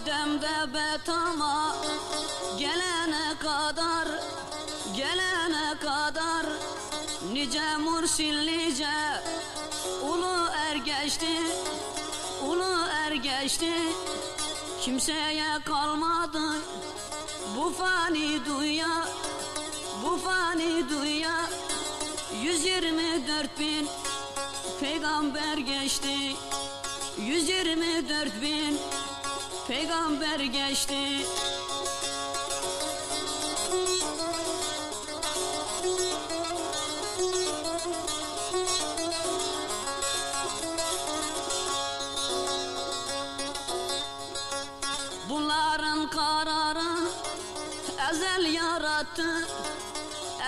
hem de betama Gelene kadar Gelene kadar Nice mursil nice Ulu er geçti Ulu er geçti. Kimseye kalmadı Bu fani dünya Bu fani dünya 124 bin Peygamber geçti 124 bin Peygamber geçti. Bunların kararı ezel yarattı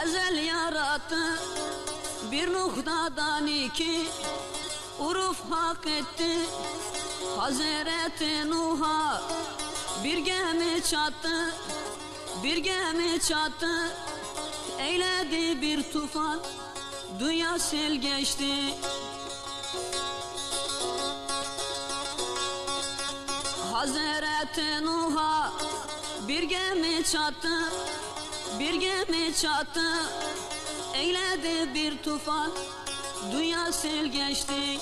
Ezel yarattı. Bir noktadan iki Uruf hak etti Hazreti Nuh'a Bir gemi çattı Bir gemi çattı. Eyledi bir tufan Dünya sel geçti. Hazreti Nuh'a bir gemi çattı Bir gemi çattı. Eyledi bir tufan Dünya sel geçti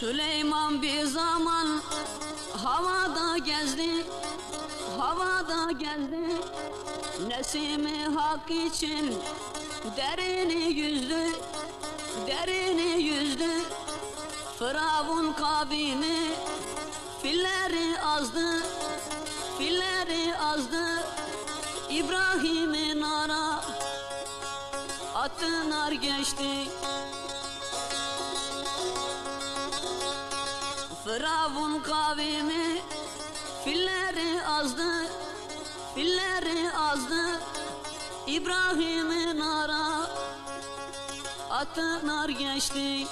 Süleyman bir zaman havada gezdi Havada gezdi. Nesimi hak için Derini yüzdü Derini yüzdü. Firavun kavimi Filleri azdı Filleri azdı. İbrahim'in ara Attı nar geçti Firavun kavimi Filleri azdı Filleri azdı. İbrahim'in ara Attı nar geçti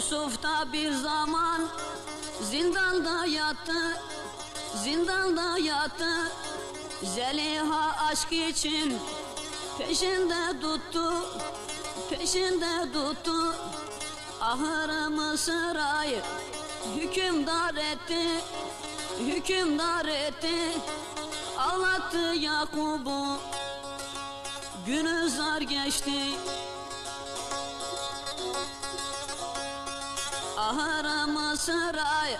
Yusuf da bir zaman zindanda yattı Zindanda yattı. Zeliha aşk için peşinde tuttu Peşinde tuttu. Ahırı Mısır'ı hükümdar etti Hükümdar etti. Ağlattı Yakub'u Günü zar geçti Ahıramı saray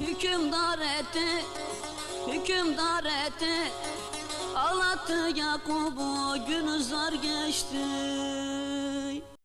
hükümdar etti Hükümdar etti. Ağlattı Yakub'u günü zar geçti